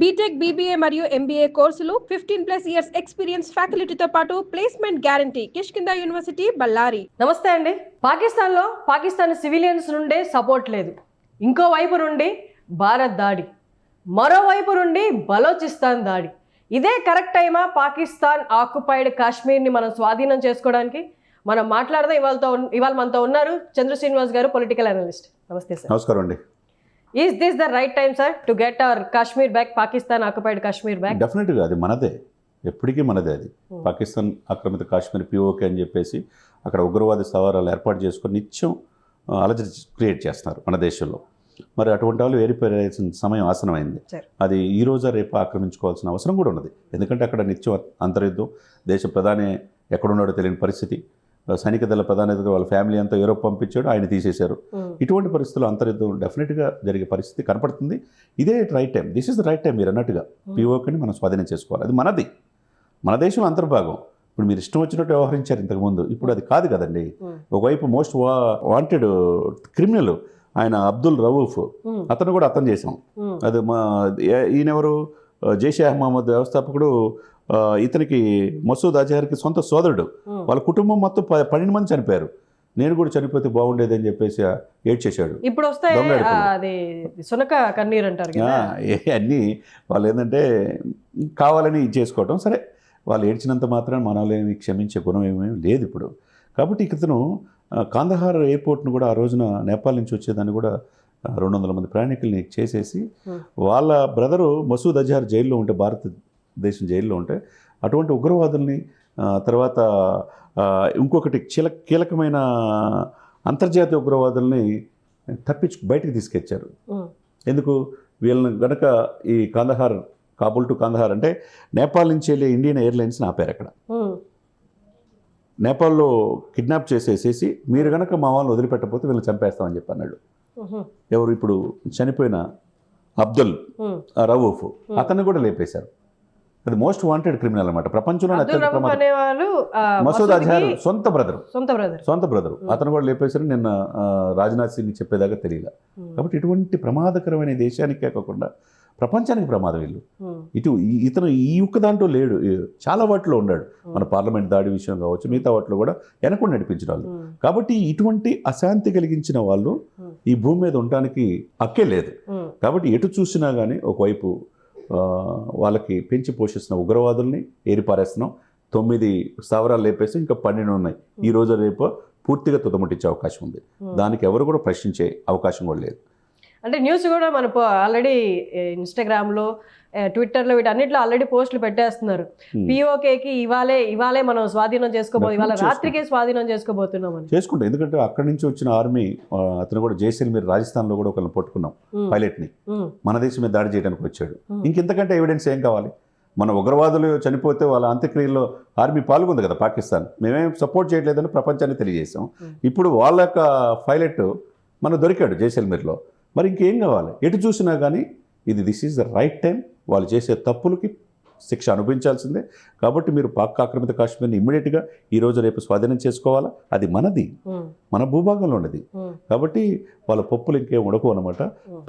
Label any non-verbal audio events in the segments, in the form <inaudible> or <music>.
BTech BBA మరియు MBA కోర్సులు fifteen plus years experience ఫ్యాకల్టీతో పాటు placement guarantee Kishkinda university Ballari నమస్తే అండి. పాకిస్తాన్లో పాకిస్తాన్ సివిలియన్స్ నుండే సపోర్ట్ లేదు. ఇంకో వైపు నుండి భారత్ దాడి. మరోవైపు నుండి బలోచిస్తాన్ దాడి. ఇదే కరెక్ట్ టైమా పాకిస్తాన్ ఆక్యుపైడ్ కాశ్మీర్ని మనం స్వాధీనం చేసుకోవడానికి? మనం మాట్లాడదాం ఇవాళతో ఇవాళ మనతో ఉన్నారు చంద్ర శ్రీనివాస్ గారు పొలిటికల్ అనలిస్ట్ నమస్తే సార్ నమస్కారం అండి. Is this the right time sir to get our Kashmir back Pakistan occupied Kashmir back డెఫినెట్గా అది మనదే. ఎప్పటికీ మనదే అది. Hmm. పాకిస్తాన్ ఆక్రమిత కాశ్మీర్ పిఓకే అని చెప్పేసి అక్కడ ఉగ్రవాద స్థావరాలు ఏర్పాటు చేసుకొని నిత్యం అలజడి క్రియేట్ చేస్తున్నారు మన దేశంలో. మరి అటువంటి వాళ్ళు ఏరిపోయాల్సిన సమయం ఆసనమైంది. అది ఈ రోజు రేపు ఆక్రమించుకోవాల్సిన అవసరం కూడా ఉన్నది. ఎందుకంటే అక్కడ నిత్యం అంతర్యుద్ధం దేశ ప్రధాని ఎక్కడున్నాడో తెలియని పరిస్థితి. సైనిక దళ ప్రధాని వాళ్ళ ఫ్యామిలీ అంతా యూరోప్ పంపించాడు ఆయన తీసేశారు. ఇటువంటి పరిస్థితుల్లో అంతర్యుద్ధం డెఫినెట్గా జరిగే పరిస్థితి కనపడుతుంది. ఇదే right time this is the right time మీరు అన్నట్టుగా పిఓకని మనం స్వాధీనం చేసుకోవాలి. అది మనది. మన దేశం అంతర్భాగం. ఇప్పుడు మీరు ఇష్టం వచ్చినట్టు వ్యవహరించారు ఇంతకుముందు ఇప్పుడు అది కాదు కదండి. ఒకవైపు మోస్ట్ వా వాంటెడ్ క్రిమినల్ ఆయన అబ్దుల్ రవూఫ్. అతను కూడా అతను చేసాం అది మా ఈయనెవరు? జైషే మహమ్మద్ వ్యవస్థాపకుడు ఇతనికి మసూద్ అజహర్కి సొంత సోదరుడు. వాళ్ళ కుటుంబం మొత్తం పన్నెండు మంది చనిపోయారు. నేను కూడా చనిపోతే బాగుండేది అని చెప్పేసి ఏడ్చేశాడు. ఇప్పుడు వస్తే దొంగ ఆ, ఎడుపులు. అది సునక కన్నీర్ అంటారు అన్నీ వాళ్ళు ఏంటంటే కావాలని ఇది చేసుకోవటం సరే. వాళ్ళు ఏడ్చినంత మాత్రం మనల్ని క్షమించే గుణం ఏమీ లేదు ఇప్పుడు. కాబట్టి ఇతను కాందహార్ ఎయిర్పోర్ట్ను కూడా ఆ రోజున నేపాల్ నుంచి వచ్చేదాన్ని కూడా రెండు వందల మంది ప్రయాణికుల్ని చేసేసి. వాళ్ళ బ్రదరు మసూద్ అజహర్ జైల్లో ఉంటే భారతదేశం జైల్లో ఉంటే అటువంటి ఉగ్రవాదుల్ని తర్వాత ఇంకొకటి కీల కీలకమైన అంతర్జాతీయ ఉగ్రవాదుల్ని తప్పించు బయటికి తీసుకొచ్చారు. ఎందుకు? వీళ్ళని గనక ఈ కాందహార్ కాబుల్ టు కాందహార్ అంటే నేపాల్ నుంచి వెళ్ళే ఇండియన్ ఎయిర్లైన్స్ని ఆపారు అక్కడ. నేపాల్లో కిడ్నాప్ చేసేసేసి మీరు గనక మా వాళ్ళని వదిలిపెట్టకపోతే వీళ్ళని చంపేస్తామని చెప్పి అన్నాడు ఎవరు ఇప్పుడు చనిపోయిన అబ్దుల్ రవూఫ్. అతన్ని కూడా లేపేశారు. అది మోస్ట్ వాంటెడ్ క్రిమినల్ అనమాట ప్రపంచంలో మసూద్ అజహర్ సొంత బ్రదర్ సొంత బ్రదర్ సొంత బ్రదర్ అతను కూడా లేపేశారు. నిన్న రాజ్నాథ్ సింగ్ చెప్పేదాకా తెలియదు కాబట్టి ఇటువంటి ప్రమాదకరమైన దేశానికే కాకుండా ప్రపంచానికి ప్రమాదం వీళ్ళు. ఇటు ఇతను ఈ ఒక్క దాంట్లో లేడు. చాలా వాటిలో ఉన్నాడు. మన పార్లమెంట్ దాడి విషయం కావచ్చు మిగతా వాటిలో కూడా వెనకుండా నడిపించిన వాళ్ళు. కాబట్టి ఇటువంటి అశాంతి కలిగించిన వాళ్ళు. ఈ భూమి మీద ఉండడానికి హక్కే లేదు. కాబట్టి ఎటు చూసినా కానీ ఒకవైపు వాళ్ళకి పెంచి పోషిస్తున్న ఉగ్రవాదుల్ని ఏరిపారేస్తున్నాం. తొమ్మిది స్థావరాలు లేపేసి ఇంకా పన్నెండు ఉన్నాయి. ఈ రోజు రేపు పూర్తిగా తుదముట్టించే అవకాశం ఉంది. దానికి ఎవరు కూడా ప్రశ్నించే అవకాశం కూడా లేదు. అంటే న్యూస్ కూడా మన ఆల్రెడీ ఇన్స్టాగ్రామ్లో ట్విట్టర్లో వీటన్నిటిలో ఆల్రెడీ పోస్టులు పెట్టేస్తున్నారు. పిఓకేకి ఇవాళే ఇవాళే మనం స్వాధీనం చేసుకోబో ఇవాళ రాత్రికే స్వాధీనం చేసుకోబోతున్నామని. చేసుకుంటాం. ఎందుకంటే అక్కడి నుంచి వచ్చిన ఆర్మీ అతను కూడా జైసల్మీర్ రాజస్థాన్లో కూడా ఒకరిని పట్టుకున్నాం పైలట్ని. మన దేశం మీద దాడి చేయడానికి వచ్చాడు. ఇంకెంతకంటే ఎవిడెన్స్ ఏం కావాలి? మన ఉగ్రవాదులు చనిపోతే వాళ్ళ అంత్యక్రియల్లో ఆర్మీ పాల్గొంది కదా పాకిస్తాన్. మేమేం సపోర్ట్ చేయట్లేదని ప్రపంచాన్ని తెలియజేసాం. ఇప్పుడు వాళ్ళ యొక్క పైలట్ మన దొరికాడు జైసల్మీర్లో మరి ఇంకేం కావాలి? ఎటు చూసినా కానీ ఇది this is the right time వాళ్ళు చేసే తప్పులకి శిక్ష అనుభవించాల్సిందే. కాబట్టి మీరు పాక్ ఆక్రమిత కాశ్మీర్ని ఇమ్మీడియట్గా ఈ రోజు రేపు స్వాధీనం చేసుకోవాలా? అది మనది. మన భూభాగంలో ఉన్నది. కాబట్టి వాళ్ళ పప్పులు ఇంకేం ఉడకు అనమాట.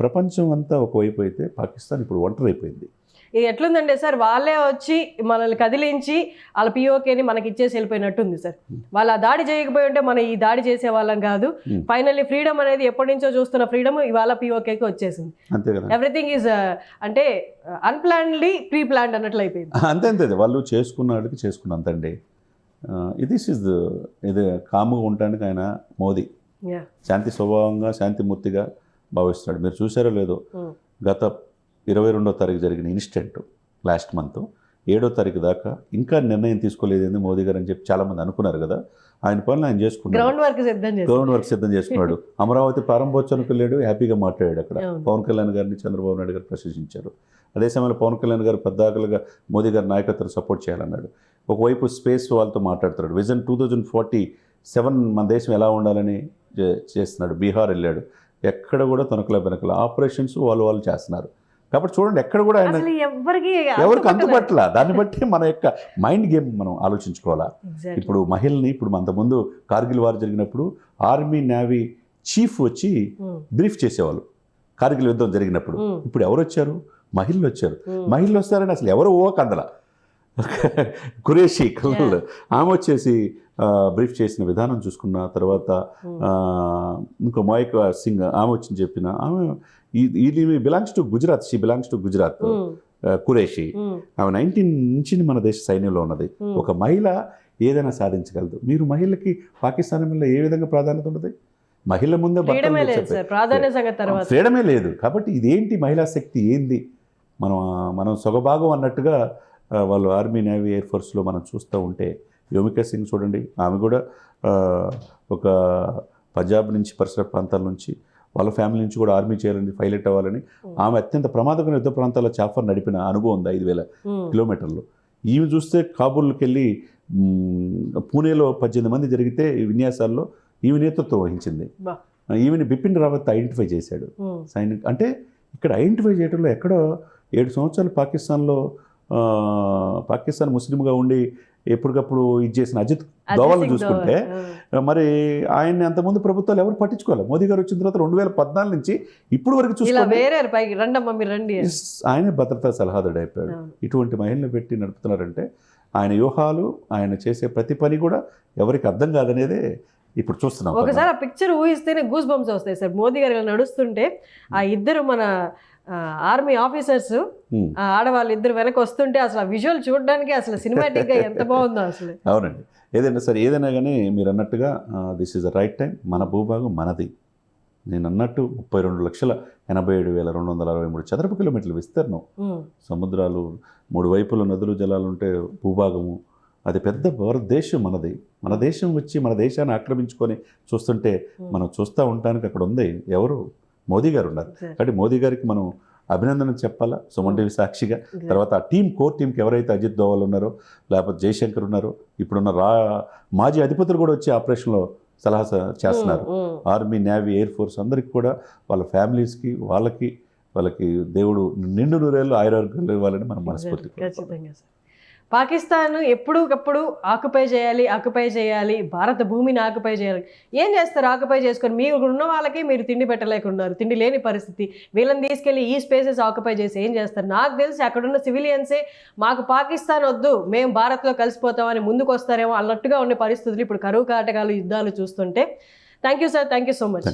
ప్రపంచం అంతా ఒకవైపు అయితే పాకిస్తాన్ ఇప్పుడు ఒంటరి అయిపోయింది ఇది ఎట్లుందంటే సార్ వాళ్ళే వచ్చి మనల్ని కదిలించి వాళ్ళ పిఓకేని మనకి ఇచ్చేసి వెళ్ళిపోయినట్టుంది సార్ వాళ్ళు ఆ దాడి చేయకపోయి ఉంటే మనం ఈ దాడి చేసే వాళ్ళం కాదు. ఫైనల్లీ ఫ్రీడమ్ అనేది ఎప్పటి నుంచో చూస్తున్న ఫ్రీడమ్ ఇవాళ పిఓకేకి వచ్చేసింది ఎవ్రీథింగ్ ఈజ్ అంటే అన్ప్లాన్లీ ప్రీ ప్లాన్డ్ అన్నట్లు అయిపోయింది అంతే అంతే. వాళ్ళు చేసుకున్న వాళ్ళకి చేసుకున్నంత అండి ఇది ఇస్ ఇది కాముగా ఉండటానికి ఆయన మోదీ. శాంతి స్వభావంగా శాంతిమూర్తిగా భావిస్తున్నాడు మీరు చూసారో లేదో. గత ఇరవై రెండో తారీఖు జరిగిన ఇన్సిడెంట్ లాస్ట్ మంత్. ఏడో తారీఖు దాకా ఇంకా నిర్ణయం తీసుకోలేదేంది మోదీ గారు అని చెప్పి చాలామంది అనుకున్నారు కదా. ఆయన పనులు ఆయన చేసుకున్నాడు. గ్రౌండ్ వర్క్ సిద్ధం చేసి గవర్నమెంట్ వర్క్ సిద్ధం చేసుకున్నాడు అమరావతి ప్రారంభోత్సవానికి వెళ్ళాడు హ్యాపీగా మాట్లాడాడు అక్కడ. పవన్ కళ్యాణ్ గారిని చంద్రబాబు నాయుడు గారు ప్రశంసించారు. అదే సమయంలో పవన్ కళ్యాణ్ గారు పెద్దాకలుగా మోదీ గారి నాయకత్వం సపోర్ట్ చేయాలన్నాడు. ఒకవైపు స్పేస్ వాళ్ళతో మాట్లాడుతున్నాడు. Vision two thousand forty seven మన దేశం ఎలా ఉండాలని చేస్తున్నాడు. బీహార్ వెళ్ళాడు. ఎక్కడ కూడా తొనకల బెనకల ఆపరేషన్స్ వాళ్ళు వాళ్ళు చేస్తున్నారు. కాబట్టి చూడండి ఎక్కడ కూడా ఆయన ఎవరికి ఎవరికి అంతుపట్ల దాన్ని బట్టి మన యొక్క మైండ్ గేమ్ మనం ఆలోచించుకోవాలా. ఇప్పుడు మహిళని ఇప్పుడు అంతకుముందు కార్గిల్ వార్ జరిగినప్పుడు ఆర్మీ నేవీ చీఫ్ వచ్చి Hmm. బ్రీఫ్ చేసేవాళ్ళు కార్గిల్ యుద్ధం జరిగినప్పుడు. Hmm. ఇప్పుడు ఎవరు వచ్చారు? మహిళలు వచ్చారు. మహిళలు వస్తారని అసలు ఎవరు ఓ కందల? <laughs> కురేషి కళ్ళు. ఆమె వచ్చేసి బ్రీఫ్ చేసిన విధానం చూసుకున్న తర్వాత ఇంకో మోయక్ సింగ్ ఆమె వచ్చింది చెప్పిన ఆమె ఇది belongs to Gujarat she belongs to Gujarat Qureshi ఆమె నైన్టీన్ నుంచి మన దేశ సైన్యంలో ఉన్నది. ఒక మహిళ ఏదైనా సాధించగలదు. మీరు మహిళకి పాకిస్తాన్ ఏ విధంగా ప్రాధాన్యత ఉన్నది మహిళ ముందే ఫ్రీడమే లేదు కాబట్టి ఇదేంటి మహిళా శక్తి? ఏంది? మనం మనం సొగభాగం అన్నట్టుగా వాళ్ళు ఆర్మీ నేవీ ఎయిర్ ఫోర్స్లో మనం చూస్తూ ఉంటే యోమికా సింగ్ చూడండి. ఆమె కూడా ఒక పంజాబ్ నుంచి పరిసర ప్రాంతాల నుంచి వాళ్ళ ఫ్యామిలీ నుంచి కూడా ఆర్మీ చేయాలని పైలట్ అవ్వాలని ఆమె అత్యంత ప్రమాదకర యుద్ధ ప్రాంతాల్లో చాఫర్ నడిపిన అనుభవం ఉంది ఐదు వేల. కిలోమీటర్లు ఈమె చూస్తే కాబూల్కి వెళ్ళి పూణేలో పద్దెనిమిది మంది జరిగితే విన్యాసాల్లో ఈమె నేతృత్వం వహించింది. ఈమెని బిపిన్ రావత్ ఐడెంటిఫై చేశాడు. సైనిక్ అంటే ఇక్కడ ఐడెంటిఫై చేయడంలో ఎక్కడో ఏడు సంవత్సరాలు పాకిస్తాన్లో పాకిస్తాన్ ముస్లింగా ఉండి ఎప్పటికప్పుడు ఇది చేసిన అజిత్ దోవల్ని చూసుకుంటే. మరి ఆయన్ని అంతకుముందు ప్రభుత్వాలు ఎవరు పట్టించుకోవాలి మోదీ గారు వచ్చిన తర్వాత రెండు వేల పద్నాలుగు నుంచి ఇప్పుడు వరకు చూసుకోండి. ఆయనే భద్రతా సలహాదారు అయిపోయాడు. ఇటువంటి మహిళలు పెట్టి నడుపుతున్నారంటే ఆయన వ్యూహాలు ఆయన చేసే ప్రతి పని కూడా ఎవరికి అర్థం కాదనేదే ఇప్పుడు చూస్తున్నాం. ఒకసారి ఆ పిక్చర్ ఊహిస్తేనే గూస్ బంప్స్ వస్తాయి సార్. మోదీ గారు నడుస్తుంటే ఆ ఇద్దరు మన ఆర్మీ ఆఫీసర్స్ ఆడవాళ్ళు ఇద్దరు వెనక వస్తుంటే అసలు ఆ విజువల్ చూడడానికి అసలు సినిమాటిక్గా ఎంత బాగుందో అసలు. అవునండి. ఏదైనా సరే ఏదైనా కానీ మీరు అన్నట్టుగా this is the right time మన భూభాగం మనది. నేను అన్నట్టు ముప్పై రెండు లక్షల ఎనభై ఏడు వేల రెండు వందల అరవై మూడు చదరపు కిలోమీటర్లు విస్తీర్ణం. సముద్రాలు మూడు వైపులు నదులు జలాలు ఉంటే భూభాగము. అది పెద్ద భారతదేశం మనది. మన దేశం వచ్చి మన దేశాన్ని ఆక్రమించుకొని చూస్తుంటే మనం చూస్తూ ఉండటానికి అక్కడ ఉంది ఎవరు? మోదీ గారు ఉన్నారు. కాబట్టి మోదీ గారికి మనం అభినందన చెప్పాలా? సుమన్ టీవీ సాక్షిగా. తర్వాత ఆ టీం కోర్ టీంకి ఎవరైతే అజిత్ దోవల్ ఉన్నారో లేకపోతే జయశంకర్ ఉన్నారో ఇప్పుడున్న రా మాజీ అధిపతులు కూడా వచ్చి ఆపరేషన్లో సలహా చేస్తున్నారు. ఆర్మీ నేవీ ఎయిర్ ఫోర్స్ అందరికి కూడా వాళ్ళ ఫ్యామిలీస్కి వాళ్ళకి వాళ్ళకి దేవుడు నిండు నూరేళ్ళు ఆయురారోగ్యాలు ఇవ్వాలని మనం మనస్ఫూర్తి ఖచ్చితంగా పాకిస్తాన్ ఎప్పుడూకప్పుడు ఆక్యుపై చేయాలి ఆక్యుపై చేయాలి భారత భూమిని ఆక్యుపై చేయాలి. ఏం చేస్తారు? ఆక్యుపై చేసుకొని మీరు ఉన్న వాళ్ళకి మీరు తిండి పెట్టలేకున్నారు. తిండి లేని పరిస్థితి. వీళ్ళని తీసుకెళ్ళి ఈ స్పేసెస్ ఆక్యుపై చేసి ఏం చేస్తారు? నాకు తెలిసి అక్కడున్న సివిలియన్సే మాకు పాకిస్తాన్ వద్దు మేము భారత్లో కలిసిపోతామని ముందుకు వస్తారేమో అన్నట్టుగా ఉండే పరిస్థితులు ఇప్పుడు కరువు కాటకాలు యుద్ధాలు చూస్తుంటే. Thank you sir thank you so much